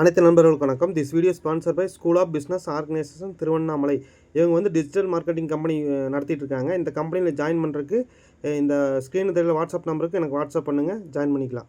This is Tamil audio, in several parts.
அனைத்து நண்பர்களுக்கு வணக்கம். This video sponsor by School of Business Organisation Tiruvannamalai இவங்க வந்து டிஜிட்டல் மார்க்கெட்டிங் கம்பெனி நடத்திட்டு இருக்காங்க. இந்த கம்பெனியில் ஜாயின் பண்ணுறதுக்கு இந்த ஸ்க்ரீனு தெரியல வாட்ஸ்அப் நம்பருக்கு எனக்கு வாட்ஸ்அப் பண்ணுங்கள் ஜாயின் பண்ணிக்கலாம்.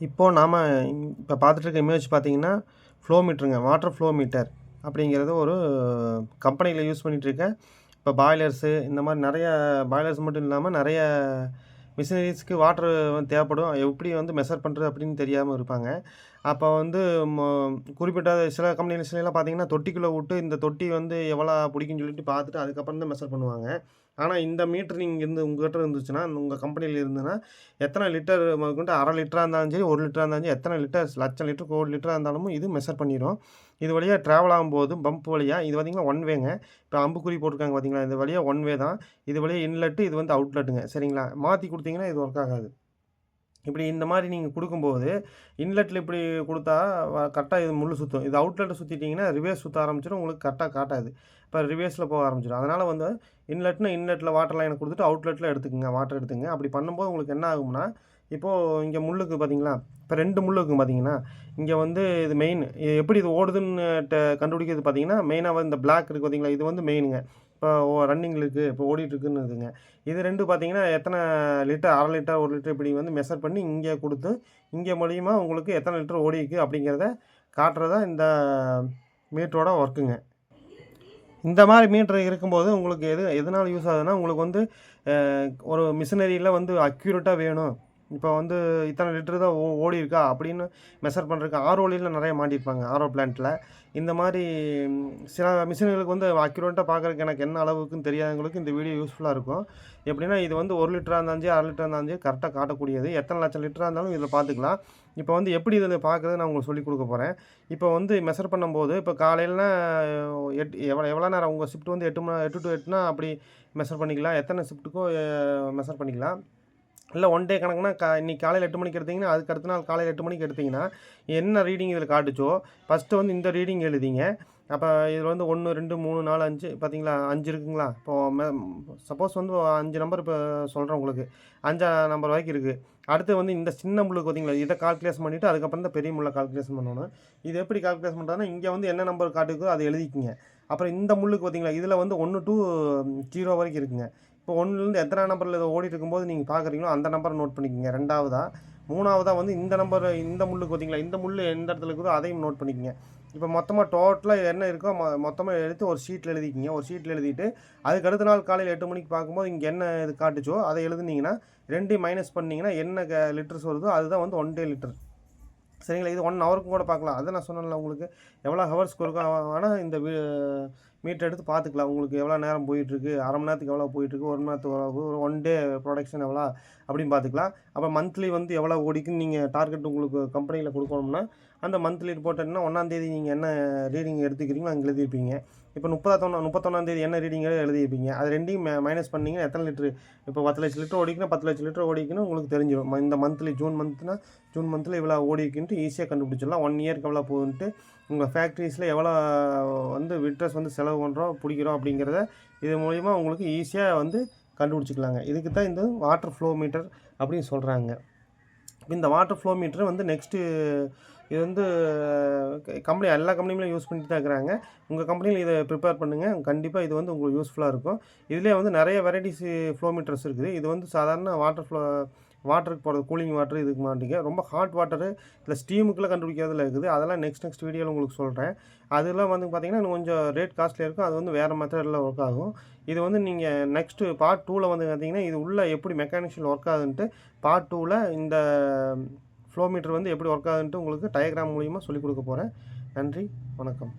இப்போது நாம் இப்போ பார்த்துட்டு இருக்க இமேஜ் பார்த்தீங்கன்னா ஃப்ளோ மீட்டருங்க வாட்டர் ஃப்ளோ மீட்டர் அப்படிங்கிறது ஒரு கம்பெனியில் யூஸ் பண்ணிகிட்ருக்க இப்போ பாய்லர்ஸு இந்த மாதிரி நிறைய பாய்லர்ஸ் மட்டும் இல்லாமல் நிறைய மிஷினரிஸ்க்கு வாட்டர் தேவைப்படும். எப்படி வந்து மெஷர் பண்ணுறது அப்படின்னு தெரியாமல் இருப்பாங்க. அப்போ வந்து குறிப்பிட்ட சில கம்பெனிஸ்லாம் பார்த்தீங்கன்னா தொட்டிக்குள்ளே விட்டு இந்த தொட்டி வந்து எவ்வளோ பிடிக்குன்னு சொல்லிட்டு பார்த்துட்டு அதுக்கப்புறம் தான் மெஷர் பண்ணுவாங்க. ஆனால் இந்த மீட்ரு நீங்கள் இருந்து உங்கள்கிட்ட இருந்துச்சுன்னா உங்கள் கம்பெனியில் இருந்துன்னா எத்தனை லிட்டர் முதற்கொண்டு அரை லிட்டராக இருந்தாலும் சரி ஒரு லிட்டராக இருந்தாலும் சரி எத்தனை லிட்டர் லட்சம் லிட்டர் கோடி லிட்டராக இருந்தாலும் இது மெஷர் பண்ணிடும் இது வழியாக ட்ராவல் ஆகும்போது பம்ப் வழியாக இது பார்த்திங்கன்னா ஒன் வேங்க இப்போ அம்புக்குறி போட்டிருக்காங்க பார்த்தீங்களா இது வழியாக ஒன் வே தான். இது வழியாக இன்லெட்டு இது வந்து அவுட்லெட்டுங்க சரிங்களா? மாற்றி கொடுத்தீங்கன்னா இது ஒர்க் ஆகாது. இப்படி இந்த மாதிரி நீங்கள் கொடுக்கும்போது இன்லெட்டில் இப்படி கொடுத்தா கரெக்டாக இது முள் சுற்றும் இது அவுட்லெட்டை சுற்றிட்டிங்கன்னா ரிவேஸ் சுற்ற ஆரம்பிச்சிடும் உங்களுக்கு கரெக்டாக காட்டாது. இப்போ ரிவேஸில் போக ஆரம்பிச்சிடும். அதனால் வந்து இன்லெட்னு இன்லெட்டில் வாட்டர் லைனை கொடுத்துட்டு அவுட்லெட்டில் எடுத்துக்கங்க வாட்டர் எடுத்துங்க அப்படி பண்ணும்போது உங்களுக்கு என்ன ஆகும்னா இப்போது இங்கே முள்ளுக்கு பார்த்தீங்களா இப்போ ரெண்டு முள் பார்த்தீங்கன்னா இங்கே வந்து இது மெயின் எப்படி இது ஓடுதுன்னு கண்டுபிடிக்கிறது பார்த்தீங்கன்னா மெயினாக இந்த பிளாக் இருக்குது பார்த்தீங்களா இது வந்து மெயினுங்க இப்போ ரன்னிங் இருக்குது இப்போ ஓடிட்டு இருக்குங்க இது ரெண்டு பார்த்தீங்கன்னா எத்தனை லிட்டர் அரை லிட்டர் ஒரு லிட்டர் இப்படி வந்து மெஷர் பண்ணி இங்கே கொடுத்து இங்கே மூலியமாக உங்களுக்கு எத்தனை லிட்டர் ஓடி அப்படிங்கிறத காட்டுறதா இந்த மீட்டரோட ஒர்க்குங்க இந்த மாதிரி மீட்ரு இருக்கும்போது உங்களுக்கு எது எதனால் யூஸ் ஆகுதுன்னா உங்களுக்கு வந்து ஒரு மிஷினரியில் வந்து அக்யூரேட்டாக வேணும். இப்போ வந்து இத்தனை லிட்டர் தான் ஓ ஓடி இருக்கா அப்படின்னு மெஷர் பண்ணுறதுக்கு ஆர்ஓலியில் நிறைய மாட்டியிருப்பாங்க ஆர்ஓ பிளான்ட்டில் இந்த மாதிரி சில மிஷின்களுக்கு வந்து அக்யூரேட்டாக பார்க்குறதுக்கு எனக்கு என்ன அளவுக்குன்னு தெரியாதவங்களுக்கு இந்த வீடியோ யூஸ்ஃபுல்லாக இருக்கும். எப்படின்னா இது வந்து ஒரு லிட்டராக இருந்தாலும் அரை லிட்டராக இருந்தாலும் கரெக்டாக காட்டக்கூடியது. எத்தனை லட்சம் லிட்டராக இருந்தாலும் இதில் பார்த்துக்கலாம். இப்போ வந்து எப்படி இதில் பார்க்குறது நான் உங்களுக்கு சொல்லிக் கொடுக்க போகிறேன் இப்போ வந்து மெஷர் பண்ணும்போது இப்போ காலையிலனா எட்டு எவ்வளோ எவ்வளோ நேரம் உங்கள் ஷிஃப்ட் வந்து எட்டு மணி எட்டு டு எட்டுனா அப்படி மெஷர் பண்ணிக்கலாம். எத்தனை ஷிஃப்ட்டுக்கோ மெஷர் பண்ணிக்கலாம். இல்லை ஒன் டே கணக்குனா கா இன்றைக்கி காலையில் எட்டு மணிக்கு எடுத்தீங்கன்னா அதுக்கு அடுத்த நாள் காலையில் எட்டு மணிக்கு எடுத்தீங்கன்னா என்ன ரீடிங் இதில் காட்டுச்சோ ஃபஸ்ட்டு வந்து இந்த ரீடிங் எழுதிங்க. அப்போ இதில் வந்து ஒன்று ரெண்டு மூணு நாலு அஞ்சு பார்த்தீங்களா அஞ்சு இருக்குங்களா? இப்போது சப்போஸ் வந்து அஞ்சு நம்பர் இப்போ சொல்கிறேன் உங்களுக்கு. அஞ்சா நம்பர் வரைக்கும் இருக்குது அடுத்து வந்து இந்த சின்ன முள்ளுக்கு பார்த்தீங்களா இதை கால்குலேஷன் பண்ணிவிட்டு அதுக்கப்புறம் தான் பெரிய முள்ளை கால்குலேஷன் பண்ணணும். இது எப்படி கால்குலேஷன் பண்ணுறாங்கன்னா இங்கே வந்து என்ன நம்பர் காட்டுக்கோ அதை எழுதிக்கிங்க. அப்புறம் இந்த முள்ளுக்கு பார்த்தீங்களா இதில் வந்து ஒன்று டூ ஜீரோ வரைக்கும் இருக்குங்க. இப்போ ஒன்றுலேருந்து எத்தனை நம்பரில் இதை ஓடிட்டு இருக்கும்போது நீங்கள் பார்க்குறீங்களோ அந்த நம்பரை நோட் பண்ணிக்கோங்க. ரெண்டாவதாக மூணாவதாக வந்து இந்த நம்பர் இந்த முள்ளுக்கு பார்த்தீங்களா இந்த முள் எந்த இடத்துல இருக்குதோ அதையும் நோட் பண்ணிக்கோங்க. இப்போ மொத்தமாக டோட்டலாக என்ன இருக்கோ மொ மொத்தமாக எடுத்து ஒரு ஷீட்டில் எழுதிக்கிங்க. ஒரு ஷீட்டில் எழுதிட்டு அதுக்கு அடுத்த நாள் காலையில் எட்டு மணிக்கு பார்க்கும்போது இங்கே என்ன இது காட்டுச்சோ அதை எழுதுனீங்கன்னா ரெண்டையும் மைனஸ் பண்ணிங்கன்னா என்ன லிட்டர்ஸ் வருதோ அதுதான் வந்து ஒன் டே லிட்டர் சரிங்களா? இது ஒன் ஹவருக்கும் கூட பார்க்கலாம். அதை நான் சொன்னேன்ல உங்களுக்கு. எவ்வளோ ஹவர்ஸ்க்கு இருக்கும் ஆனால் இந்த மீட்டர் எடுத்து பார்த்துக்கலாம். உங்களுக்கு எவ்வளோ நேரம் போயிட்டுருக்கு அரை மணி நேரத்துக்கு எவ்வளோ போயிட்டுருக்கு ஒரு மணி நேரத்துக்கு எவ்வளோ ஒரு ஒன் டே ப்ரொடக்ஷன் எவ்வளோ அப்படின்னு பார்த்துக்கலாம். அப்போ மந்த்லி வந்து எவ்வளோ ஓடிக்குன்னு நீங்கள் டார்கெட் உங்களுக்கு கம்பெனியில் கொடுக்கணும்னா அந்த மந்த்லி ரிப்போர்ட் என்ன ஒன்றாந்தேதி நீங்கள் என்ன ரீடிங் எடுத்துக்கிறீங்களோ அங்கே எழுதியிருப்பீங்க. இப்போ முப்பத்தொன்னா முப்பத்தொன்னாந்தேதி என்ன ரீடிங் எழுதியிருப்பீங்க. அது ரெண்டையும் மைனஸ் பண்ணீங்கன்னா எத்தனை லிட்டரு? இப்போ பத்து லட்சம் லிட்டர் ஓடிக்கணும் பத்து லட்சம் லிட்டர் ஓடிக்கணும் உங்களுக்கு தெரிஞ்சிடும் இந்த மந்த்லி ஜூன் மந்த்னா ஜூன் மந்தில் இவ்வளோ ஓடிக்குன்ட்டு ஈஸியாக கண்டுபிடிச்சிடலாம். ஒன் இயர்க்கு எவ்வளோ போகுதுன்ட்டு உங்கள் ஃபேக்ட்ரிஸில் எவ்வளோ வந்து விட்ரஸ் வந்து செலவு பண்ணுறோம் பிடிக்கிறோம் அப்படிங்கிறத இது மூலிமா உங்களுக்கு ஈஸியாக வந்து கண்டுபிடிச்சிக்கலாங்க. இதுக்கு தான் இந்த வாட்டர் ஃப்ளோ மீட்டர் அப்படின்னு சொல்கிறாங்க இந்த வாட்டர் ஃப்ளோ மீட்ரு வந்து நெக்ஸ்ட்டு இது வந்து கம்பெனி எல்லா கம்பெனியுமே யூஸ் பண்ணிட்டு தான் இருக்கிறாங்க. உங்கள் கம்பெனியில் இதை ப்ரிப்பேர் பண்ணுங்கள் கண்டிப்பாக இது வந்து உங்களுக்கு யூஸ்ஃபுல்லாக இருக்கும். இதுலேயே வந்து நிறைய வெரைட்டிஸ் ஃப்ளோ மீட்டர்ஸ் இருக்குது. இது வந்து சாதாரண வாட்டர் ஃப்ளோ வாட்டருக்கு போகிறது கூலிங் வாட்டர் இதுக்கு மாட்டிங்க. ரொம்ப ஹாட் வாட்டரு இல்லை ஸ்டீமுக்குள்ளே கண்டுபிடிக்கிறதுல இருக்குது. அதெல்லாம் நெக்ஸ்ட் நெக்ஸ்ட் வீடியோவில் உங்களுக்கு சொல்கிறேன் அதெல்லாம் வந்து பார்த்திங்கன்னா இன்னும் கொஞ்சம் ரேட் காஸ்ட்லியாக இருக்கும். அது வந்து வேறு மெத்தடில் ஒர்க் ஆகும். இது வந்து நீங்கள் நெக்ஸ்ட்டு பார்ட் டூவில் வந்து பார்த்தீங்கன்னா இது உள்ளே எப்படி மெக்கானிக்ஸில் ஒர்க் ஆகுதுன்ட்டு பார்ட் டூவில் இந்த ஃப்ளோ மீட்டர் வந்து எப்படி ஒர்க் ஆகுதுன்ட்டு உங்களுக்கு டயக்ராம் மூலிமா சொல்லிக் கொடுக்க போகிறேன் நன்றி வணக்கம்.